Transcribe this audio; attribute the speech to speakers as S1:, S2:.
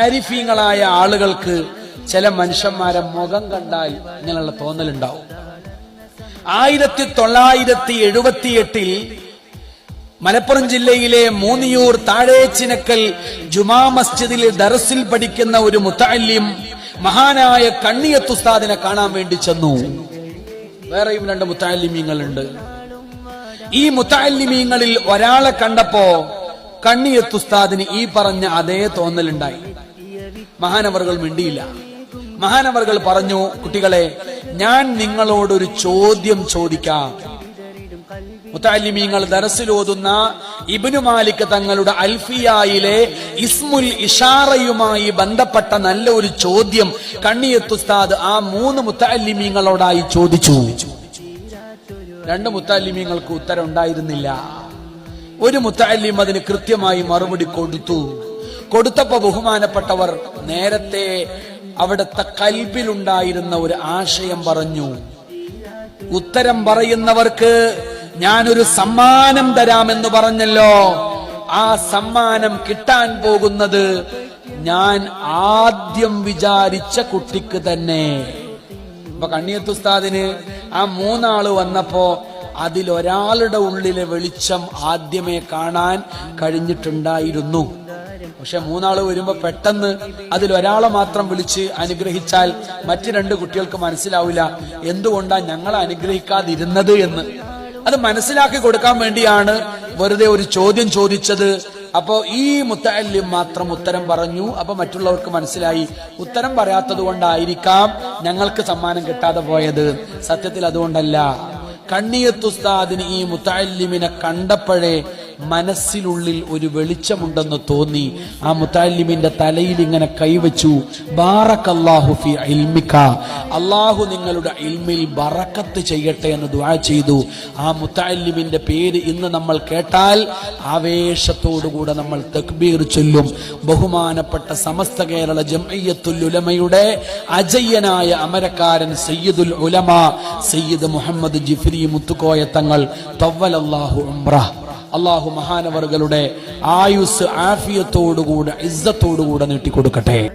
S1: ആരിഫീങ്ങളായ ആളുകൾക്ക് ചില മനുഷ്യന്മാരെ മുഖം കണ്ടാൽ ഇങ്ങനെയുള്ള തോന്നലുണ്ടാവും. ആയിരത്തി തൊള്ളായിരത്തി എഴുപത്തിയെട്ടിൽ മലപ്പുറം ജില്ലയിലെ മൂന്നിയൂർ താഴേച്ചിനക്കൽ ജുമാ മസ്ജിദിൽ ദറസിൽ പഠിക്കുന്ന ഒരു മുത്തല്യം മഹാനായ കണ്ണിയത്തുസ്താദിനെ കാണാൻ വേണ്ടി ചെന്നു. വേറെയും രണ്ട് മുത്താലിമീങ്ങളുണ്ട് ഈ മുത്താലിമീങ്ങളിൽ ഒരാളെ കണ്ടപ്പോ കണ്ണിയത്തുസ്താദിന് ഈ പറഞ്ഞ അതേ തോന്നലുണ്ടായി. മഹാനവറുകൾ മിണ്ടിയില്ല. മഹാനവറുകൾ പറഞ്ഞു കുട്ടികളെ ഞാൻ നിങ്ങളോടൊരു ചോദ്യം ചോദിക്കാം. മുത്താലിമീങ്ങൾ ദറസിലോതുന്ന ഇബിനു മാലിക് തങ്ങളുടെ അൽഫിയായിലെ ഇസ്മുൽ ഇഷാറയുമായി ബന്ധപ്പെട്ട നല്ല ഒരു ചോദ്യം കണ്ണിയത്തുസ്താദ് ആ മൂന്ന് മുത്താലിമീങ്ങളോടായി ചോദിച്ചു. രണ്ട് മുത്താലിമീങ്ങൾക്ക് ഉത്തരം ഉണ്ടായിരുന്നില്ല. ഒരു മുത്താലിം അതിന് കൃത്യമായി മറുപടി കൊടുത്തു. കൊടുത്തപ്പോ ബഹുമാനപ്പെട്ടവർ നേരത്തെ അവിടുത്തെ കൽബിലുണ്ടായിരുന്ന ഒരു ആശയം പറഞ്ഞു. ഉത്തരം പറയുന്നവർക്ക് ഞാനൊരു സമ്മാനം തരാമെന്ന് പറഞ്ഞല്ലോ. ആ സമ്മാനം കിട്ടാൻ പോകുന്നത് ഞാൻ ആദ്യം വിചാരിച്ച കുട്ടിക്ക് തന്നെ. അപ്പൊ കണ്ണിയത്തുസ്താദിന് ആ മൂന്നാൾ വന്നപ്പോ അതിലൊരാളുടെ ഉള്ളിലെ വെളിച്ചം ആദ്യമേ കാണാൻ കഴിഞ്ഞിട്ടുണ്ടായിരുന്നു. പക്ഷെ മൂന്നാൾ വരുമ്പോ പെട്ടെന്ന് അതിൽ ഒരാളെ മാത്രം വിളിച്ച് അനുഗ്രഹിച്ചാൽ മറ്റു രണ്ട് കുട്ടികൾക്ക് മനസ്സിലാവില്ല. എന്തുകൊണ്ടാണ് ഞങ്ങളെ അനുഗ്രഹിക്കാതിരുന്നത് എന്ന്. അത് മനസ്സിലാക്കി കൊടുക്കാൻ വേണ്ടിയാണ് വെറുതെ ഒരു ചോദ്യം ചോദിച്ചത്. അപ്പോ ഈ മുത്തല്യം മാത്രം ഉത്തരം പറഞ്ഞു. അപ്പൊ മറ്റുള്ളവർക്ക് മനസ്സിലായി. ഉത്തരം പറയാത്തത് കൊണ്ടായിരിക്കാം ഞങ്ങൾക്ക് സമ്മാനം കിട്ടാതെ പോയത്. സത്യത്തിൽ അതുകൊണ്ടല്ല. കണ്ണിയത്തുസ്താദിന് ഈ മുത്തല്യമിനെ കണ്ടപ്പോഴേ മനസ്സിനുള്ളിൽ ഒരു വെളിച്ചമുണ്ടെന്ന് തോന്നി ആ മുത്താലിമിന്റെ തലയിൽ ഇങ്ങനെ കൈവച്ചു ബാറക്കല്ലാഹു ഫി ഇൽമിക. അള്ളാഹു നിങ്ങളുടെ ഇൽമിൽ ബറക്കത്ത് ചെയ്യട്ടെ എന്ന് ദുആ ചെയ്തു. ആ മുത്താലിമിന്റെ പേര് ഇന്ന് നമ്മൾ കേട്ടാൽ ആവേശത്തോടുകൂടെ നമ്മൾ തക്ബീർ ചൊല്ലും. ബഹുമാനപ്പെട്ട സമസ്ത കേരള ജംഇയ്യത്തുൽ ഉലമയുടെ അജയ്യനായ അമരക്കാരൻ സയ്യിദുൽ ഉലമ സയ്യിദ് മുഹമ്മദ് ജിഫ്രി മുത്തുക്കോയ തങ്ങൾ തവ്വലല്ലാഹു ഉംറഹ് അള്ളാഹു മഹാനവറുകളുടെ ആയുസ് ആഫിയത്തോടുകൂടെ ഇസ്സത്തോടുകൂടെ നീട്ടിക്കൊടുക്കട്ടെ.